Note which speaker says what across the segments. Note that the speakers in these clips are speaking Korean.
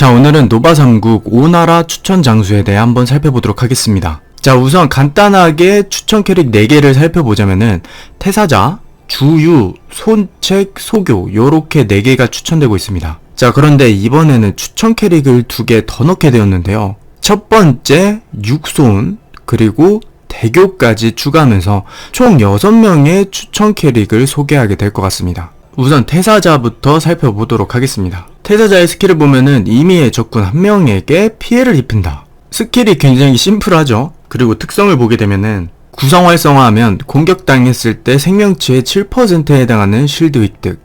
Speaker 1: 자, 오늘은 노바 3국 5나라 추천 장수에 대해 한번 살펴보도록 하겠습니다. 자, 우선 간단하게 추천 캐릭 4개를 살펴보자면은 태사자, 주유, 손책, 소교 요렇게 4개가 추천되고 있습니다. 자, 그런데 이번에는 추천 캐릭을 2개 더 넣게 되었는데요. 첫 번째, 육손, 그리고 대교까지 추가하면서 총 6명의 추천 캐릭을 소개하게 될 것 같습니다. 우선 태사자부터 살펴보도록 하겠습니다. 태사자의 스킬을 보면은 이미의 적군 한 명에게 피해를 입힌다. 스킬이 굉장히 심플하죠. 그리고 특성을 보게 되면은 구성 활성화하면 공격당했을 때 생명치의 7%에 해당하는 실드 획득,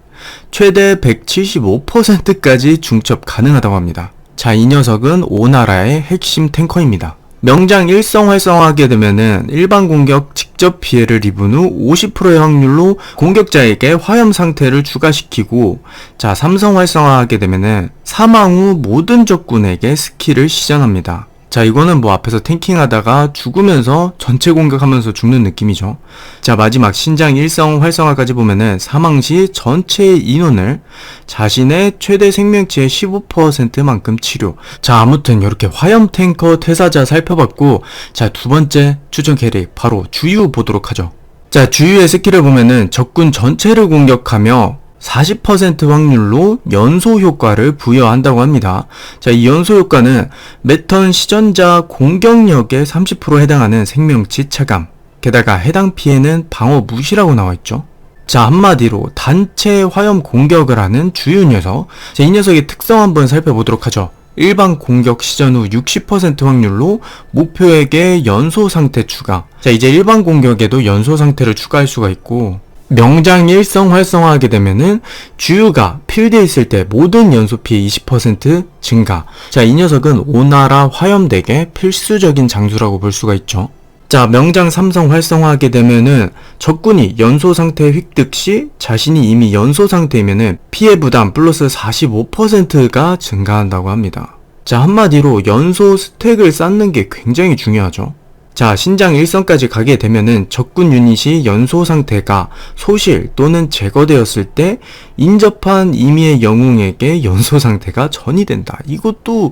Speaker 1: 최대 175%까지 중첩 가능하다고 합니다. 자, 이 녀석은 오나라의 핵심 탱커입니다. 명장 일성 활성화하게 되면은 일반 공격 직접 피해를 입은 후 50%의 확률로 공격자에게 화염 상태를 추가시키고 자 삼성 활성화하게 되면은 사망 후 모든 적군에게 스킬을 시전합니다. 자 이거는 뭐 앞에서 탱킹 하다가 죽으면서 전체 공격하면서 죽는 느낌이죠. 자 마지막 신장 일성 활성화까지 보면은 사망 시 전체 인원을 자신의 최대 생명치의 15%만큼 치료. 자 아무튼 이렇게 화염 탱커 퇴사자 살펴봤고 자 두 번째 추천 캐릭 바로 주유 보도록 하죠. 자 주유의 스킬을 보면은 적군 전체를 공격하며 40% 확률로 연소 효과를 부여한다고 합니다. 자, 이 연소 효과는 매턴 시전자 공격력의 30% 해당하는 생명치 차감. 게다가 해당 피해는 방어 무시라고 나와 있죠. 자, 한마디로 단체 화염 공격을 하는 주요 녀석. 자, 이 녀석의 특성 한번 살펴보도록 하죠. 일반 공격 시전 후 60% 확률로 목표에게 연소 상태 추가. 자, 이제 일반 공격에도 연소 상태를 추가할 수가 있고, 명장 일성 활성화하게 되면은 주유가 필드에 있을 때 모든 연소 피해 20% 증가. 자, 이 녀석은 오나라 화염덱의 필수적인 장수라고 볼 수가 있죠. 자, 명장 삼성 활성화하게 되면은 적군이 연소 상태 획득 시 자신이 이미 연소 상태이면은 피해 부담 플러스 45%가 증가한다고 합니다. 자, 한마디로 연소 스택을 쌓는 게 굉장히 중요하죠. 자, 신장 일성까지 가게 되면은 적군 유닛이 연소 상태가 소실 또는 제거되었을 때 인접한 임의의 영웅에게 연소 상태가 전이 된다. 이것도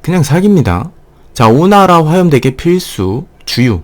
Speaker 1: 그냥 사기입니다. 자, 오나라 화염덱의 필수 주유.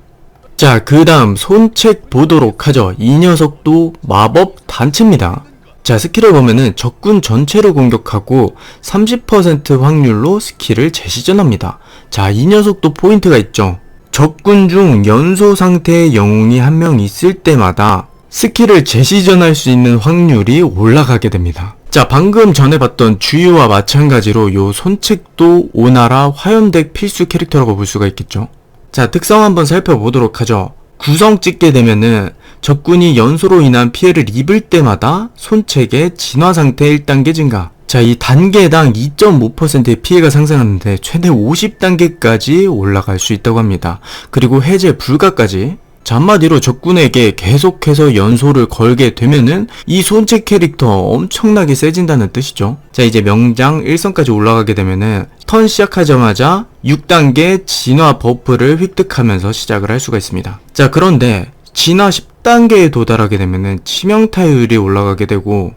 Speaker 1: 자, 그 다음 손책 보도록 하죠. 이 녀석도 마법 단체입니다. 자, 스킬을 보면은 적군 전체를 공격하고 30% 확률로 스킬을 재시전합니다. 자, 이 녀석도 포인트가 있죠. 적군 중 연소 상태의 영웅이 한 명 있을 때마다 스킬을 재시전할 수 있는 확률이 올라가게 됩니다. 자, 방금 전에 봤던 주유와 마찬가지로 요 손책도 오나라 화염덱 필수 캐릭터라고 볼 수가 있겠죠. 자, 특성 한번 살펴보도록 하죠. 구성 찍게 되면은 적군이 연소로 인한 피해를 입을 때마다 손책의 진화 상태 1단계 증가. 자, 이 단계당 2.5%의 피해가 상승하는데 최대 50단계까지 올라갈 수 있다고 합니다. 그리고 해제 불가까지. 자, 한마디로 적군에게 계속해서 연소를 걸게 되면은 이 손책 캐릭터 엄청나게 세진다는 뜻이죠. 자, 이제 명장 1성까지 올라가게 되면은 턴 시작하자마자 6단계 진화 버프를 획득하면서 시작을 할 수가 있습니다. 자, 그런데 진화 10단계에 도달하게 되면은 치명타율이 올라가게 되고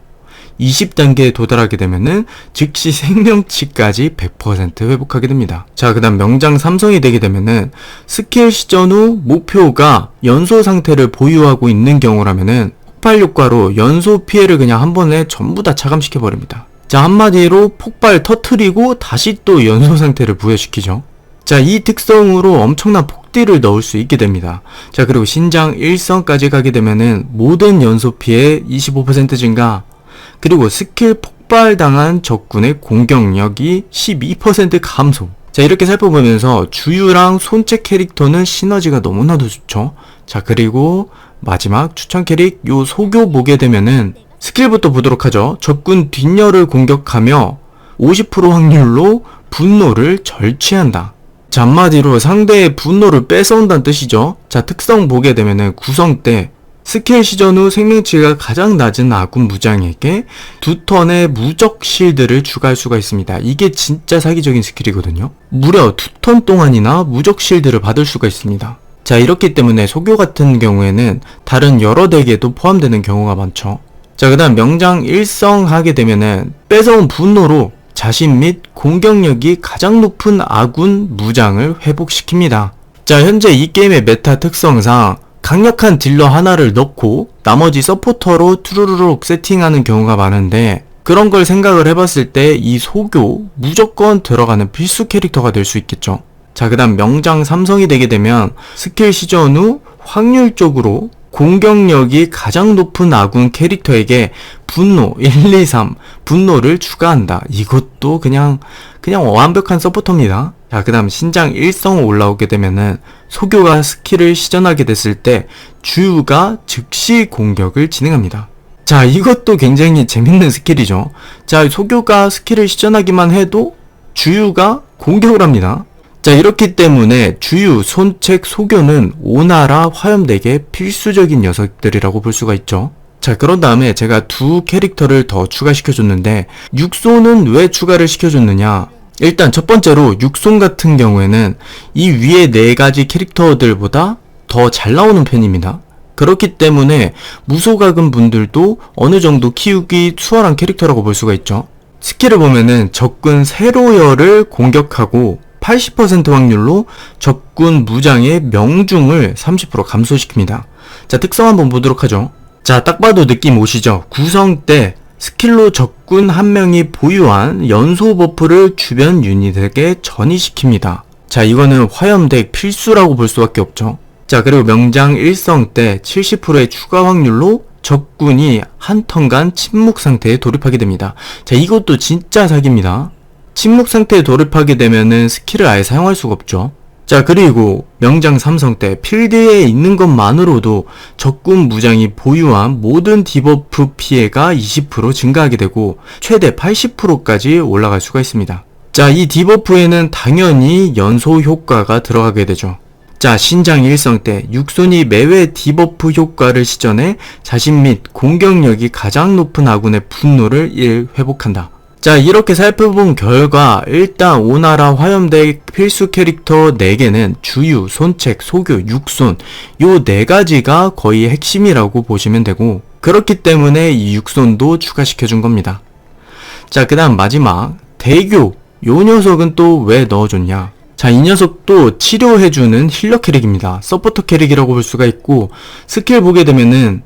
Speaker 1: 20단계에 도달하게 되면은 즉시 생명치까지 100% 회복하게 됩니다. 자, 그 다음 명장 삼성이 되게 되면은 스킬 시전 후 목표가 연소 상태를 보유하고 있는 경우라면은 폭발 효과로 연소 피해를 그냥 한 번에 전부 다 차감시켜 버립니다. 자, 한마디로 폭발 터트리고 다시 또 연소 상태를 부여시키죠. 자, 이 특성으로 엄청난 폭딜을 넣을 수 있게 됩니다. 자, 그리고 신장 1성까지 가게 되면은 모든 연소 피해 25% 증가, 그리고 스킬 폭발당한 적군의 공격력이 12% 감소. 자, 이렇게 살펴보면서 주유랑 손책 캐릭터는 시너지가 너무나도 좋죠. 자, 그리고 마지막 추천 캐릭 요 소교 보게 되면은 스킬부터 보도록 하죠. 적군 뒷열을 공격하며 50% 확률로 분노를 절취한다. 자, 한마디로 상대의 분노를 뺏어온다는 뜻이죠. 자, 특성 보게 되면은 구성 때 스킬 시전 후 생명치가 가장 낮은 아군 무장에게 두 턴의 무적 실드를 추가할 수가 있습니다. 이게 진짜 사기적인 스킬이거든요. 무려 두 턴 동안이나 무적 실드를 받을 수가 있습니다. 자, 이렇기 때문에 소교 같은 경우에는 다른 여러 덱에도 포함되는 경우가 많죠. 자, 그 다음 명장 일성 하게 되면은 뺏어온 분노로 자신 및 공격력이 가장 높은 아군 무장을 회복시킵니다. 자, 현재 이 게임의 메타 특성상 강력한 딜러 하나를 넣고 나머지 서포터로 투루루룩 세팅하는 경우가 많은데 그런 걸 생각을 해봤을 때 이 소교 무조건 들어가는 필수 캐릭터가 될 수 있겠죠. 자, 그 다음 명장 삼성이 되게 되면 스킬 시전 후 확률적으로 공격력이 가장 높은 아군 캐릭터에게 분노 1, 2, 3 분노를 추가한다. 이것도 그냥 그냥 완벽한 서포터입니다. 자, 그 다음 신장 1성 올라오게 되면은 소교가 스킬을 시전하게 됐을 때 주유가 즉시 공격을 진행합니다. 자, 이것도 굉장히 재밌는 스킬이죠. 자, 소교가 스킬을 시전하기만 해도 주유가 공격을 합니다. 자, 이렇기 때문에 주유, 손책, 소교는 오나라 화염덱의 필수적인 녀석들이라고 볼 수가 있죠. 자, 그런 다음에 제가 두 캐릭터를 더 추가시켜줬는데, 육소는 왜 추가를 시켜줬느냐? 일단 첫 번째로 육손 같은 경우에는 이 위에 네 가지 캐릭터들보다 더 잘 나오는 편입니다. 그렇기 때문에 무소각은 분들도 어느 정도 키우기 수월한 캐릭터라고 볼 수가 있죠. 스킬을 보면은 적군 세로열을 공격하고 80% 확률로 적군 무장의 명중을 30% 감소시킵니다. 자, 특성 한번 보도록 하죠. 자, 딱 봐도 느낌 오시죠? 구성 때 스킬로 적군 한 명이 보유한 연소 버프를 주변 유닛에게 전이시킵니다. 자, 이거는 화염덱 필수라고 볼 수밖에 없죠. 자, 그리고 명장 1성 때 70%의 추가 확률로 적군이 한 턴간 침묵 상태에 돌입하게 됩니다. 자, 이것도 진짜 사기입니다. 침묵 상태에 돌입하게 되면은 스킬을 아예 사용할 수가 없죠. 자, 그리고 명장 삼성 때 필드에 있는 것만으로도 적군 무장이 보유한 모든 디버프 피해가 20% 증가하게 되고 최대 80%까지 올라갈 수가 있습니다. 자, 이 디버프에는 당연히 연소 효과가 들어가게 되죠. 자, 신장 일성 때 육손이 매회 디버프 효과를 시전해 자신 및 공격력이 가장 높은 아군의 분노를 1 회복한다. 자, 이렇게 살펴본 결과 일단 오나라 화염덱 필수 캐릭터 4개는 주유, 손책, 소교, 육손 요 4가지가 거의 핵심이라고 보시면 되고 그렇기 때문에 이 육손도 추가시켜 준 겁니다. 자, 그 다음 마지막 대교 요 녀석은 또 왜 넣어줬냐 자, 이 녀석도 치료해주는 힐러 캐릭입니다. 서포터 캐릭이라고 볼 수가 있고 스킬 보게 되면은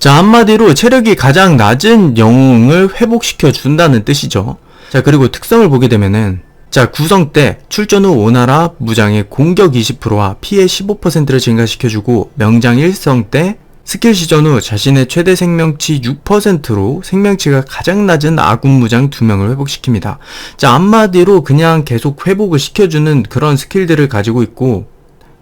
Speaker 1: 자, 한마디로 체력이 가장 낮은 영웅을 회복시켜 준다는 뜻이죠. 자, 그리고 특성을 보게 되면은 자, 구성 때 출전 후 오나라 무장의 공격 20%와 피해 15%를 증가시켜주고 명장 1성 때 스킬 시전 후 자신의 최대 생명치 6%로 생명치가 가장 낮은 아군 무장 2명을 회복시킵니다. 자, 한마디로 그냥 계속 회복을 시켜주는 그런 스킬들을 가지고 있고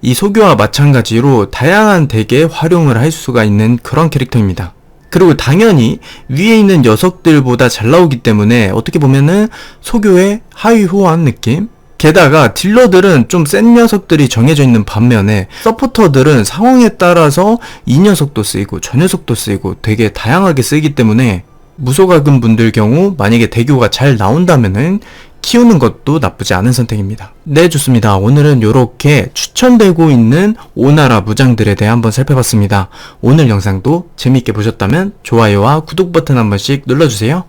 Speaker 1: 이 소교와 마찬가지로 다양한 덱에 활용을 할 수가 있는 그런 캐릭터입니다. 그리고 당연히 위에 있는 녀석들보다 잘 나오기 때문에 어떻게 보면은 소교의 하위 호환 느낌? 게다가 딜러들은 좀 센 녀석들이 정해져 있는 반면에 서포터들은 상황에 따라서 이 녀석도 쓰이고 저 녀석도 쓰이고 되게 다양하게 쓰이기 때문에 무소가금 분들 경우 만약에 대교가 잘 나온다면은 키우는 것도 나쁘지 않은 선택입니다. 네, 좋습니다. 오늘은 이렇게 추천되고 있는 오나라 무장들에 대해 한번 살펴봤습니다. 오늘 영상도 재미있게 보셨다면 좋아요와 구독 버튼 한 번씩 눌러주세요.